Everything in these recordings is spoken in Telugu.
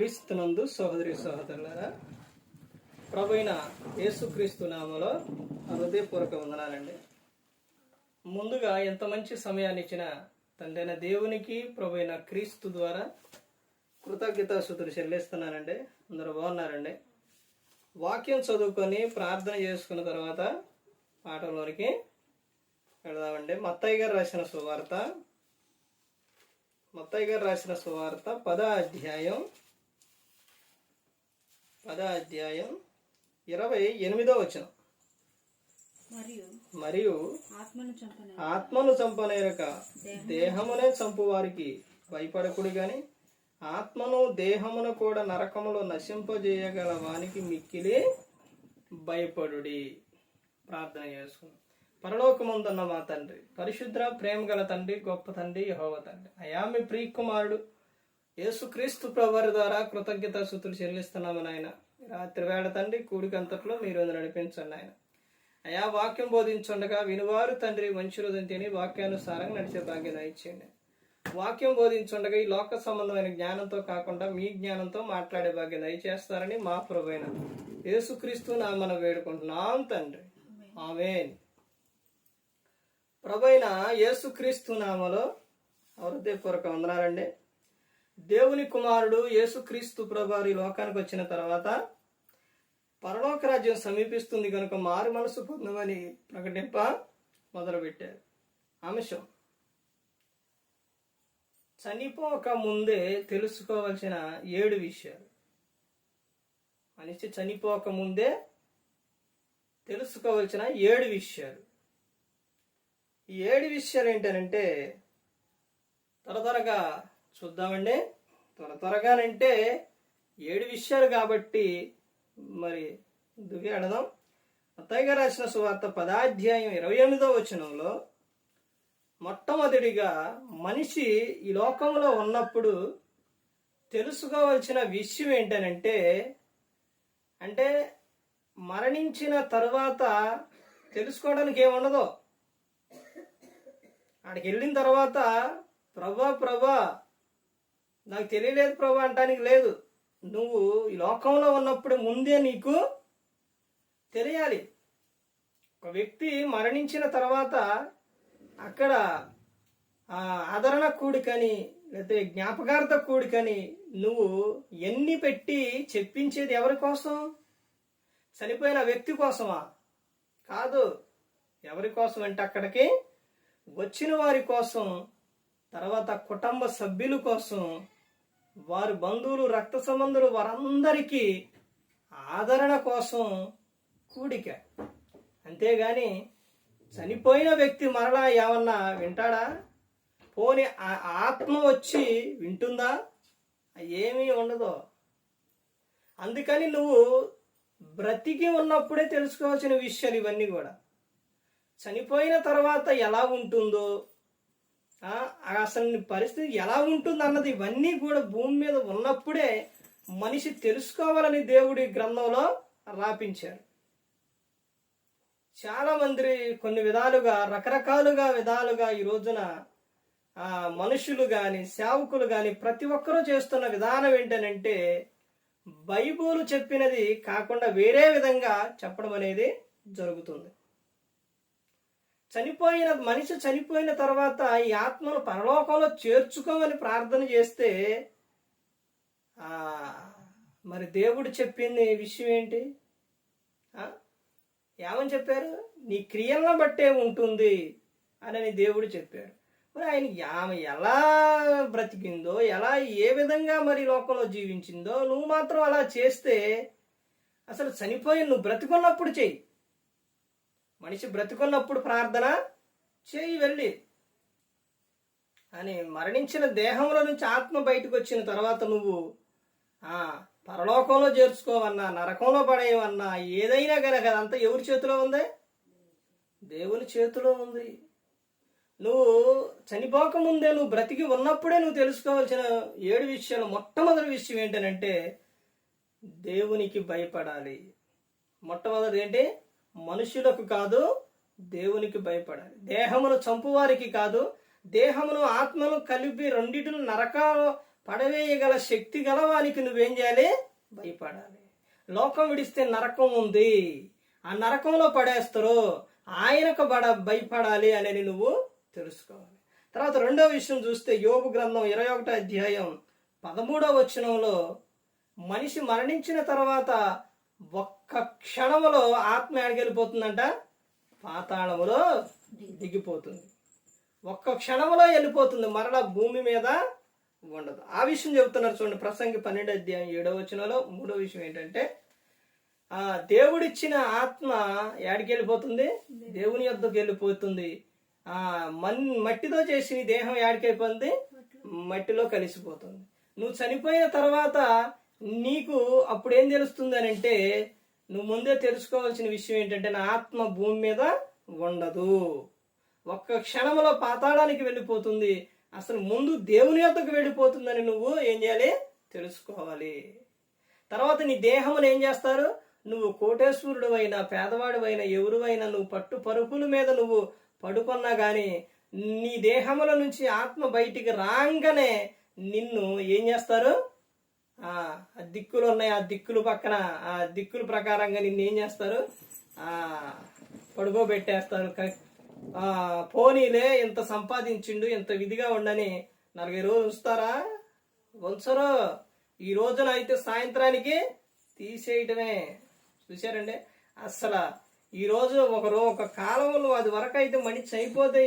క్రీస్తునందు సహోదరి సహోదరులరా ప్రభు యేసుక్రీస్తు నామలో హృదయపూర్వక వందనాలండి. ముందుగా ఎంత మంచి సమయాన్ని ఇచ్చిన తండ్రైన దేవునికి ప్రభు క్రీస్తు ద్వారా కృతజ్ఞతాసుతులు చెల్లిస్తున్నానండి. అందరూ బాగున్నారండి? వాక్యం చదువుకొని ప్రార్థన చేసుకున్న తర్వాత పాఠంలోనికి వెళదామండి. మత్తయ్య గారు రాసిన సువార్త మత్తయ్య గారు రాసిన సువార్త పద అధ్యాయం పద అధ్యాయం ఇరవై ఎనిమిదో వచనం. మరియు మరియు ఆత్మను చంపన ఆత్మను చంపనేరక దేహమునే చంపు వారికి భయపడకుడు గాని ఆత్మను దేహమును కూడా నరకములో నశింపజేయగల వానికి మిక్కిలి భయపడుడి. ప్రార్థన చేసుకుని పరలోకముందున్న మా తండ్రి పరిశుద్ర ప్రేమ గల తండ్రి గొప్ప తండ్రి యహోవ తండ్రి. అయా మీ ప్రియకుమారుడు యేసుక్రీస్తు ప్రభువారి ద్వారా కృతజ్ఞత సుతులు చెల్లిస్తున్నాము నాయన. రాత్రి వేళ తండ్రి కూడికంతట్లో మీరు నడిపించండి ఆయన. అయా వాక్యం బోధించుండగా వినివారు తండ్రి మంచి రోజున తిని వాక్యానుసారంగా నడిచే భాగ్యం ఇచ్చేయండి వాక్యం బోధించుండగా ఈ లోక సంబంధమైన జ్ఞానంతో కాకుండా మీ జ్ఞానంతో మాట్లాడే భాగ్యం దయచేస్తారని మా ప్రభైన యేసుక్రీస్తు నామన వేడుకుంటున్నాం తండ్రి. ఆమెన్. ప్రభైన యేసుక్రీస్తు నామలో హృదయపూర్వక వందనాలండి. దేవుని కుమారుడు యేసుక్రీస్తు ప్రభారి లోకానికి వచ్చిన తర్వాత పరలోక రాజ్యం సమీపిస్తుంది కనుక మారు మనసు పొందమని ప్రకటింప మొదలుపెట్టారు. అంశం. చనిపోక ముందే తెలుసుకోవాల్సిన ఏడు విషయాలు. మనిషి చనిపోక ముందే తెలుసుకోవాల్సిన ఏడు విషయాలు. ఈ ఏడు విషయాలు ఏంటనంటే త్వర త్వరగా చూద్దామండి. త్వర త్వరగానంటే ఏడు విషయాలు కాబట్టి మరి దుగి అడదాం. అత్తయ్య రాసిన సువార్త పదాధ్యాయం ఇరవై ఎనిమిదో వచనంలో మొట్టమొదటిగా మనిషి ఈ లోకంలో ఉన్నప్పుడు తెలుసుకోవాల్సిన విషయం ఏంటనంటే అంటే మరణించిన తర్వాత తెలుసుకోవడానికి ఏముండదు. అక్కడికి వెళ్ళిన తర్వాత ప్రభా ప్రభా నాకు తెలియలేదు ప్రభు అంటానికి లేదు. నువ్వు ఈ లోకంలో ఉన్నప్పుడు ముందే నీకు తెలియాలి. ఒక వ్యక్తి మరణించిన తర్వాత అక్కడ ఆదరణ కూడికని లేకపోతే జ్ఞాపకార్థ కూడికని నువ్వు ఎన్ని పెట్టి చెప్పించేది ఎవరి కోసం? చనిపోయిన వ్యక్తి కోసమా? కాదు. ఎవరి కోసం అంటే అక్కడికి వచ్చిన వారి కోసం తర్వాత కుటుంబ సభ్యుల కోసం వారి బంధువులు రక్త సంబంధులు వారందరికీ ఆదరణ కోసం కూడిక. అంతేగాని చనిపోయిన వ్యక్తి మరలా ఏమన్నా వింటాడా? పోని ఆ ఆత్మ వచ్చి వింటుందా? ఏమీ ఉండదు. అందుకని నువ్వు బ్రతికి ఉన్నప్పుడే తెలుసుకోవాల్సిన విషయాలు ఇవన్నీ కూడా. చనిపోయిన తర్వాత ఎలా ఉంటుందో అసలు పరిస్థితి ఎలా ఉంటుంది అన్నది ఇవన్నీ కూడా భూమి మీద ఉన్నప్పుడే మనిషి తెలుసుకోవాలని దేవుడి గ్రంథంలో రాపించారు. చాలా మంది కొన్ని విధాలుగా రకరకాలుగా విధాలుగా ఈ రోజున ఆ, మనుషులు కానీ సేవకులు కానీ ప్రతి ఒక్కరూ చేస్తున్న విధానం ఏంటనంటే బైబుల్ చెప్పినది కాకుండా వేరే విధంగా చెప్పడం అనేది జరుగుతుంది. చనిపోయిన మనిషి చనిపోయిన తర్వాత ఈ ఆత్మను పరలోకంలో చేర్చుకోమని ప్రార్థన చేస్తే మరి దేవుడు చెప్పింది విషయం ఏంటి? ఏమని చెప్పారు? నీ క్రియలను బట్టే ఉంటుంది అని దేవుడు చెప్పారు మరి ఆయన ఆమె ఎలా బ్రతికిందో ఎలా ఏ విధంగా మరి లోకంలో జీవించిందో నువ్వు మాత్రం అలా చేస్తే అసలు చనిపోయి నువ్వు బ్రతికున్నప్పుడు చెయ్యి. మనిషి బ్రతుకున్నప్పుడు ప్రార్థన చేయి వెళ్ళి. అని మరణించిన దేహంలో నుంచి ఆత్మ బయటకు వచ్చిన తర్వాత నువ్వు ఆ పరలోకంలో చేర్చుకోవన్నా నరకంలో పడేయవన్నా ఏదైనా కనుక అదంతా ఎవరి చేతిలో ఉంది? దేవుని చేతిలో ఉంది. నువ్వు చనిపోక ముందే నువ్వు బ్రతికి ఉన్నప్పుడే నువ్వు తెలుసుకోవాల్సిన ఏడు విషయాలు మొట్టమొదటి విషయం ఏంటంటే దేవునికి భయపడాలి. మొట్టమొదటి ఏంటి? మనుషులకు కాదు దేవునికి భయపడాలి. దేహమును చంపువారికి కాదు దేహమును ఆత్మను కలిపి రెండింటిని నరకాలు పడవేయగల శక్తి గల వానికి నువ్వేం చేయాలి? భయపడాలి. లోకం విడిస్తే నరకం ఉంది. ఆ నరకంలో పడేస్తారు. ఆయనకు బడ భయపడాలి అనేది నువ్వు తెలుసుకోవాలి. తర్వాత రెండో విషయం చూస్తే యోగు గ్రంథం ఇరవై ఒకటో అధ్యాయం పదమూడవ వచనంలో మనిషి మరణించిన తర్వాత ఒక్క క్షణములో ఆత్మ ఎడగెళ్ళిపోతుందంట పాతాళములో దిగిపోతుంది. ఒక్క క్షణంలో వెళ్ళిపోతుంది మరలా భూమి మీద ఉండదు. ఆ విషయం చెబుతున్నారు చూడండి ప్రసంగి పన్నెండు అధ్యాయం ఏడవ వచనంలో. మూడో విషయం ఏంటంటే ఆ దేవుడిచ్చిన ఆత్మ యాడికి వెళ్ళిపోతుంది? దేవుని యొద్దకు వెళ్ళిపోతుంది. ఆ మన్ మట్టితో చేసిన దేహం యాడికైపోతుంది మట్టిలో కలిసిపోతుంది. నువ్వు చనిపోయిన తర్వాత నీకు అప్పుడు ఏం తెలుస్తుంది అని అంటే నువ్వు ముందే తెలుసుకోవాల్సిన విషయం ఏంటంటే నా ఆత్మ భూమి మీద ఉండదు. ఒక్క క్షణంలో పాతాళానికి వెళ్ళిపోతుంది. అసలు ముందు దేవుని యొక్కకు వెళ్ళిపోతుందని నువ్వు ఏం చేయాలి? తెలుసుకోవాలి. తర్వాత నీ దేహమును ఏం చేస్తారు? నువ్వు కోటేశ్వరుడు అయినా పేదవాడు అయినా ఎవరువైనా నువ్వు పట్టు పరుపుల మీద నువ్వు పడుకున్నా కానీ నీ దేహముల నుంచి ఆత్మ బయటికి రాగానే నిన్ను ఏం చేస్తారు? ఆ దిక్కులు ఉన్నాయి ఆ దిక్కులు పక్కన ఆ దిక్కుల ప్రకారంగా నిన్ను ఏం చేస్తారు? ఆ పడుకోబెట్టేస్తారు. ఆ పోనీలే ఇంత సంపాదించిండు ఇంత విధిగా ఉండని నలభై రోజులు ఉంచుతారా? ఉంచరు ఈ రోజున అయితే సాయంత్రానికి తీసేయటమే. చూశారండి? అసలు ఈ రోజు ఒక ఒక కాలంలో అది వరకు అయితే మనిషి అయిపోతే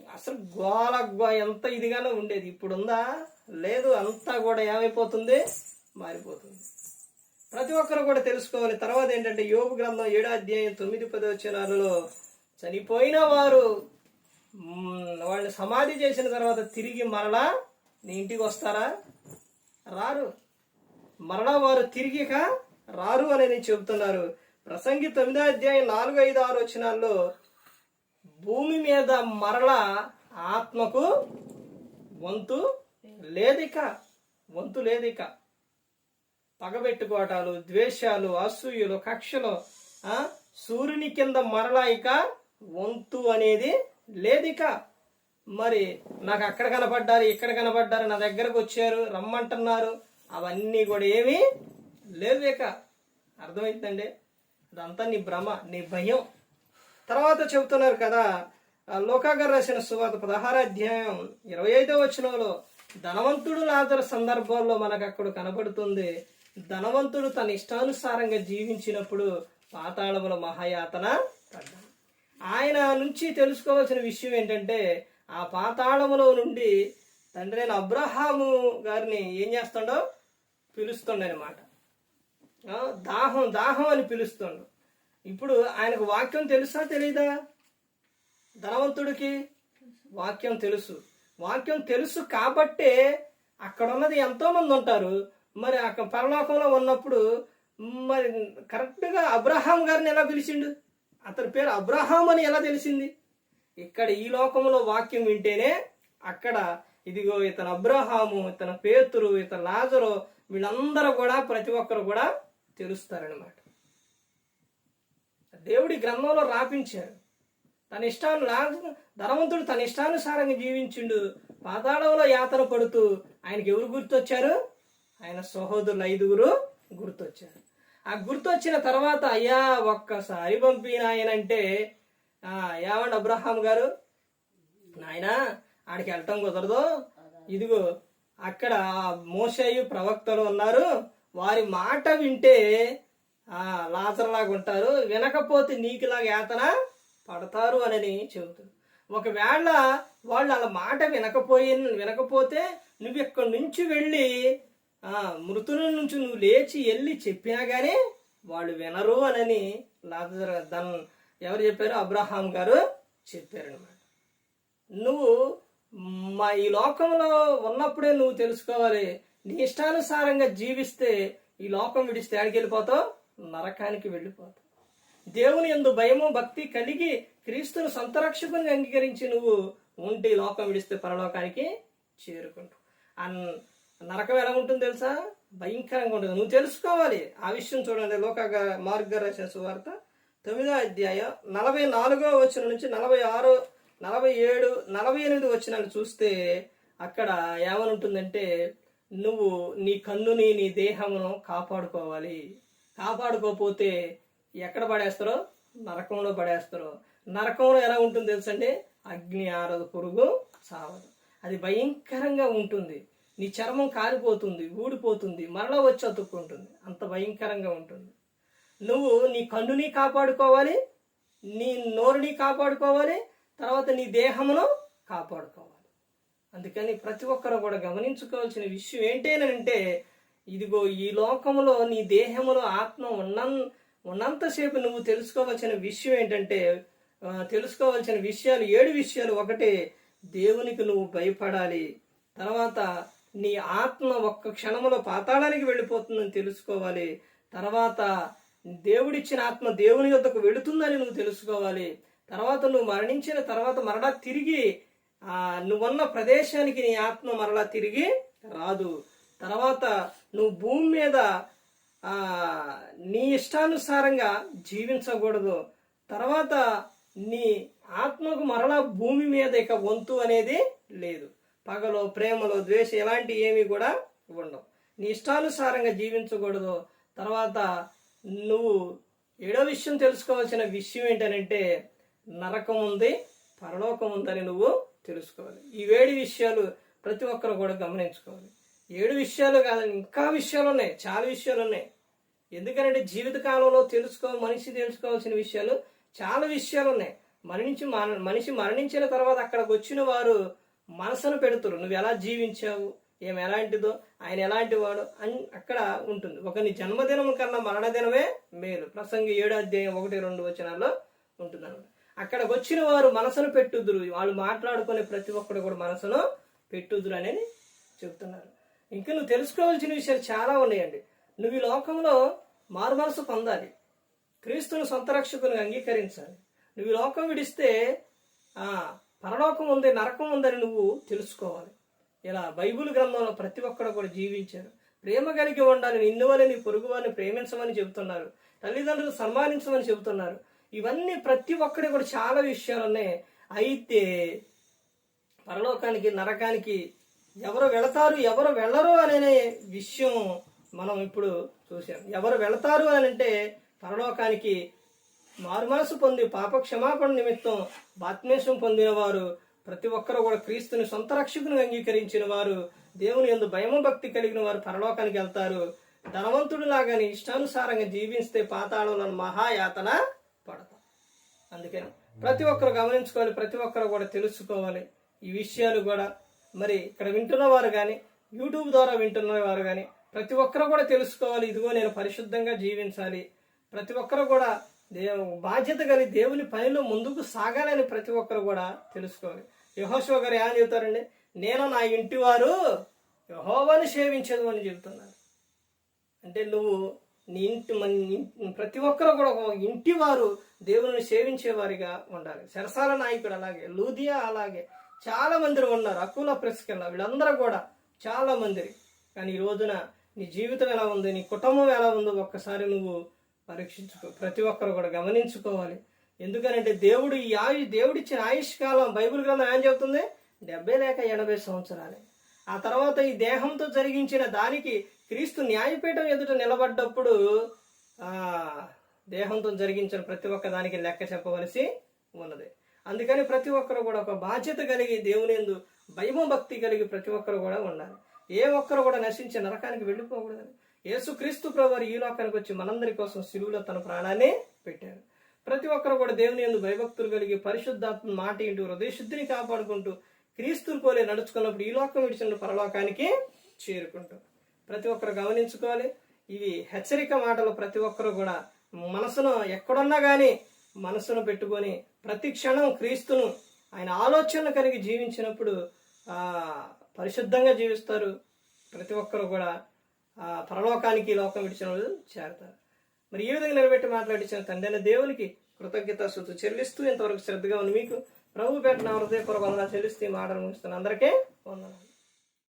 అసలు గోల గో ఎంత ఇదిగానే ఉండేది. ఇప్పుడు ఉందా లేదు అంతా కూడా ఏమైపోతుంది? మారిపోతుంది. ప్రతి ఒక్కరు కూడా తెలుసుకోవాలి. తర్వాత ఏంటంటే యోగ గ్రంథం ఏడో అధ్యాయం తొమ్మిది పది వచ్చినారులో చనిపోయిన వారు వాళ్ళు వాళ్ళని సమాధి చేసిన తర్వాత తిరిగి మరలా నీ ఇంటికి వస్తారా? రారు. మరలా వారు తిరిగిక రారు అని నేను చెబుతున్నారు. ప్రసంగి తొమ్మిదో అధ్యాయం నాలుగు ఐదు ఆరు వచ్చినాల్లో భూమి మీద మరలా ఆత్మకు వంతు లేదిక వంతు లేదిక. పగబెట్టుకోవటాలు ద్వేషాలు అసూయలు కక్షలు సూర్యుని కింద మరలా ఇక వంతు అనేది లేదిక. మరి నాకు అక్కడ కనపడ్డారు ఇక్కడ కనపడ్డారు నా దగ్గరకు వచ్చారు రమ్మంటున్నారు అవన్నీ కూడా ఏమీ లేదు ఇక. అర్థమైందండి? అదంతా నీ భ్రమ నీ భయం. తర్వాత చెబుతున్నారు కదా లోకాగర్ రాసిన సువాత పదహార అధ్యాయం ఇరవై ఐదో వచనంలో ధనవంతుడు లాజరు సందర్భాల్లో మనకు అక్కడ కనబడుతుంది. ధనవంతుడు తన ఇష్టానుసారంగా జీవించినప్పుడు పాతాళముల మహాయాతన ఆయన నుంచి తెలుసుకోవాల్సిన విషయం ఏంటంటే ఆ పాతాళములో నుండి తండ్రి అయిన అబ్రహాము గారిని ఏం చేస్తాడో పిలుస్తుండనమాట. ఆ, దాహం దాహం అని పిలుస్తుండు. ఇప్పుడు ఆయనకు వాక్యం తెలుసా తెలీదా? ధనవంతుడికి వాక్యం తెలుసు. వాక్యం తెలుసు కాబట్టే అక్కడ ఉన్నది ఎంతో మంది ఉంటారు. మరి అక్కడ పరలోకంలో ఉన్నప్పుడు మరి కరెక్ట్గా అబ్రహాం గారిని ఎలా పిలిచిండు? అతని పేరు అబ్రహాం అని ఎలా తెలిసింది? ఇక్కడ ఈ లోకంలో వాక్యం వింటేనే అక్కడ ఇదిగో ఇతను అబ్రహాము ఇతను పేతురు ఇతను లాజరు వీళ్ళందరూ కూడా ప్రతి ఒక్కరు కూడా తెలుస్తారనమాట దేవుడి గ్రంథంలో రాపించారు. తన ఇష్టాను లా- ధనవంతుడు తన ఇష్టానుసారంగా జీవించిండు. పాతాళంలో యాతన పడుతూ ఆయనకి ఎవరు గుర్తొచ్చారు? ఆయన సహోదరులు ఐదుగురు గుర్తొచ్చారు. ఆ గుర్తొచ్చిన తర్వాత అయ్యా ఒక్కసారి పంపిన ఆయనంటే ఆ, ఏమండి అబ్రహాం గారు? నాయనా ఆడికి వెళ్ళటం కుదరదు. ఇదిగో అక్కడ మోసయు ప్రవక్తలు ఉన్నారు. వారి మాట వింటే ఆ లాజర్లాగా ఉంటారు. వినకపోతే నీకులాగా యాతన? పడతారు అని చెబుతారు ఒకవేళ వాళ్ళు అలా మాట వినకపోయి వినకపోతే నువ్వు ఇక్కడి నుంచి వెళ్ళి మృతుల నుంచి నువ్వు లేచి వెళ్ళి చెప్పినా కానీ వాళ్ళు వినరు అనని లాజర్ దన్ ఎవరు చెప్పారు? అబ్రహాం గారు చెప్పారనమాట నువ్వు మా ఈ లోకంలో ఉన్నప్పుడే నువ్వు తెలుసుకోవాలి. నీ ఇష్టానుసారంగా జీవిస్తే ఈ లోకం విడిచి తేడికి వెళ్ళిపోతావు? నరకానికి వెళ్ళిపోతావు. దేవుని ఎందు భయము భక్తి కలిగి క్రీస్తును సంతరక్షకుని అంగీకరించి నువ్వు ఉంటే లోకం విడిస్తే పరలోకానికి చేరుకుంటావు ఆ నరకం ఎలా ఉంటుంది తెలుసా? భయంకరంగా ఉంటుంది. నువ్వు తెలుసుకోవాలి. ఆ విషయం చూడండి. లోక మార్గ రాసిన సువార్త తొమ్మిదో అధ్యాయం నలభై నాలుగో వచ్చిన నుంచి నలభై ఆరు నలభై ఏడు నలభై ఎనిమిది వచ్చినాలు చూస్తే అక్కడ ఏమని ఉంటుందంటే నువ్వు నీ కన్నుని నీ దేహమును కాపాడుకోవాలి. కాపాడుకోకపోతే ఎక్కడ పడేస్తారో? నరకంలో పడేస్తారో. నరకంలో ఎలా ఉంటుంది తెలుసండి? అగ్ని ఆరదు పురుగు సావదు. అది భయంకరంగా ఉంటుంది. నీ చర్మం కారిపోతుంది ఊడిపోతుంది మరలా వచ్చి అతుక్కుంటుంది. అంత భయంకరంగా ఉంటుంది. నువ్వు నీ కన్నుని కాపాడుకోవాలి నీ నోరుని కాపాడుకోవాలి తర్వాత నీ దేహమును కాపాడుకోవాలి. అందుకని ప్రతి ఒక్కరు కూడా గమనించుకోవాల్సిన విషయం ఏంటేనంటే ఇదిగో ఈ లోకంలో నీ దేహములో ఆత్మ ఉన్న ఉన్నంతసేపు నువ్వు తెలుసుకోవాల్సిన విషయం ఏంటంటే తెలుసుకోవాల్సిన విషయాలు ఏడు విషయాలు ఒకటే. దేవునికి నువ్వు భయపడాలి. తర్వాత నీ ఆత్మ ఒక్క క్షణములో పాతాళానికి వెళ్ళిపోతుందని తెలుసుకోవాలి. తర్వాత దేవుడిచ్చిన ఆత్మ దేవుని యొద్దకు వెళుతుందని నువ్వు తెలుసుకోవాలి. తర్వాత నువ్వు మరణించిన తర్వాత మరలా తిరిగి నువ్వున్న ప్రదేశానికి నీ ఆత్మ మరలా తిరిగి రాదు. తర్వాత నువ్వు భూమి మీద నీ ఇష్టానుసారంగా జీవించకూడదు. తర్వాత నీ ఆత్మకు మరలా భూమి మీద ఇక వంతు అనేది లేదు. పగలో ప్రేమలో ద్వేషం ఇలాంటి ఏమీ కూడా ఉండవు. నీ ఇష్టానుసారంగా జీవించకూడదు. తర్వాత నువ్వు ఏడో విషయం తెలుసుకోవాల్సిన విషయం ఏంటనంటే నరకం ఉంది పరలోకం ఉందని నువ్వు తెలుసుకోవాలి. ఈ వేడి విషయాలు ప్రతి ఒక్కరు కూడా గమనించుకోవాలి. ఏడు విషయాలు కాదు ఇంకా విషయాలు ఉన్నాయి చాలా విషయాలు ఉన్నాయి. ఎందుకంటే జీవిత కాలంలో తెలుసుకో మనిషి తెలుసుకోవాల్సిన విషయాలు చాలా విషయాలు ఉన్నాయి. మరణించి మనిషి మరణించిన తర్వాత అక్కడికి వచ్చిన వారు మనసును పెడుతురు. నువ్వు ఎలా జీవించావు? ఏం ఎలాంటిదో? ఆయన ఎలాంటి వాడు? అని అక్కడ ఉంటుంది. ఒకరిని జన్మదినం కన్నా మరణదినమే మేలు. ప్రసంగి ఏడు అధ్యాయం ఒకటి రెండు వచనాల్లో ఉంటుంది అనమాట అక్కడికి వచ్చిన వారు మనసును పెట్టుదురు. వాళ్ళు మాట్లాడుకునే ప్రతి ఒక్కరు కూడా మనసును పెట్టుదురు అనేది చెప్తున్నారు. ఇంకా నువ్వు తెలుసుకోవాల్సిన విషయాలు చాలా ఉన్నాయండి. నువ్వు ఈ లోకంలో మారుమనసు పొందాలి. క్రీస్తుని సొంత రక్షకుని అంగీకరించాలి. నువ్వు ఈ లోకం విడిస్తే పరలోకం ఉంది నరకం ఉందని నువ్వు తెలుసుకోవాలి. ఇలా బైబిల్ గ్రంథంలో ప్రతి ఒక్కరు కూడా జీవించారు ప్రేమ కలిగి ఉండాలి నిన్ను వల్ల నీ పొరుగు వారిని ప్రేమించమని చెబుతున్నారు. తల్లిదండ్రులు సన్మానించమని చెబుతున్నారు. ఇవన్నీ ప్రతి ఒక్కడి కూడా చాలా విషయాలు ఉన్నాయి. అయితే పరలోకానికి నరకానికి ఎవరు వెళతారు ఎవరు వెళ్ళరు అనే విషయం మనం ఇప్పుడు చూసాం ఎవరు వెళతారు అని అంటే పరలోకానికి మారుమనసు పొంది పాప క్షమాపణ నిమిత్తం బాత్మేషం పొందిన వారు ప్రతి ఒక్కరు కూడా క్రీస్తుని సొంత రక్షకుని అంగీకరించిన వారు దేవుని ఎందు భయము భక్తి కలిగిన వారు పరలోకానికి వెళ్తారు. ధనవంతుడు లాగాని ఇష్టానుసారంగా జీవిస్తే పాతాళంలో మహాయాతన పడతాం అందుకని ప్రతి ఒక్కరు గమనించుకోవాలి ప్రతి ఒక్కరు కూడా తెలుసుకోవాలి. ఈ విషయాలు కూడా మరి ఇక్కడ వింటున్న వారు కానీ యూట్యూబ్ ద్వారా వింటున్న వారు కానీ ప్రతి ఒక్కరు కూడా తెలుసుకోవాలి ఇదిగో నేను పరిశుద్ధంగా జీవించాలి. ప్రతి ఒక్కరు కూడా దేవు బాధ్యత కలిగి దేవుని పనిలో ముందుకు సాగాలని ప్రతి ఒక్కరు కూడా తెలుసుకోవాలి. యహోశివ గారు ఏమని చెబుతారండి? నేను నా ఇంటి వారు యహోవాని సేవించదు అని చెబుతున్నారు. అంటే నువ్వు నీ ఇంటి మన ప్రతి ఒక్కరు కూడా ఒక ఇంటి వారు దేవుని సేవించేవారిగా ఉండాలి. సరసాల నాయకుడు అలాగే లూదియా అలాగే చాలా మంది ఉన్నారు అకుల ప్రెస్కెళ్ళ వీళ్ళందరూ కూడా చాలా మంది కానీ ఈ రోజున నీ జీవితం ఎలా ఉంది? నీ కుటుంబం ఎలా ఉందో? ఒక్కసారి నువ్వు పరీక్షించుకో. ప్రతి ఒక్కరు కూడా గమనించుకోవాలి. ఎందుకనంటే దేవుడు ఈ ఆయు దేవుడిచ్చిన ఆయుష్ కాలం బైబిల్ గ్రంథం ఏం చెబుతుంది? డెబ్బై లేక ఎనభై సంవత్సరాలే. ఆ తర్వాత ఈ దేహంతో జరిగించిన దానికి క్రీస్తు న్యాయపీఠం ఎదుట నిలబడ్డప్పుడు ఆ దేహంతో జరిగించిన ప్రతి ఒక్క దానికి లెక్క చెప్పవలసి ఉన్నది. అందుకని ప్రతి ఒక్కరు కూడా ఒక బాధ్యత కలిగి దేవుని ఎందు భయమభక్తి కలిగి ప్రతి ఒక్కరు కూడా ఉండాలి. ఏ ఒక్కరు కూడా నశించి నరకానికి వెళ్ళిపోకూడదని. యేసుక్రీస్తు ప్రభువారు ఈ లోకానికి వచ్చి మనందరి కోసం సిలువులో తన ప్రాణాన్ని పెట్టారు. ప్రతి ఒక్కరు కూడా దేవుని యందు భయభక్తులు కలిగి పరిశుద్ధాత్మ మాట ఇంటూ హృదయ శుద్ధిని కాపాడుకుంటూ క్రీస్తులు పోలే నడుచుకున్నప్పుడు ఈ లోకం విడిచిన పరలోకానికి చేరుకుంటాం ప్రతి ఒక్కరు గమనించుకోవాలి. ఇవి హెచ్చరిక మాటలు ప్రతి ఒక్కరు కూడా మనసును ఎక్కడున్నా కానీ మనసును పెట్టుకొని ప్రతి క్షణం క్రీస్తును ఆయన ఆలోచనలు కలిగి జీవించినప్పుడు ఆ పరిశుద్ధంగా జీవిస్తారు. ప్రతి ఒక్కరు కూడా ఆ పరలోకానికి లోకం విడిచిన వాళ్ళు చేరతారు. మరి ఈ విధంగా నిలబెట్టి మాట్లాడించిన తండ్రి అయిన దేవునికి కృతజ్ఞత శుద్ధి చెల్లిస్తూ ఇంతవరకు శ్రద్ధగా ఉంది మీకు ప్రభు పెట్టిన హృదయపూర్వక వందనాలు చెల్లిస్తూ ఈ మాటలు ముగిస్తాను అందరికీ వందనాలు.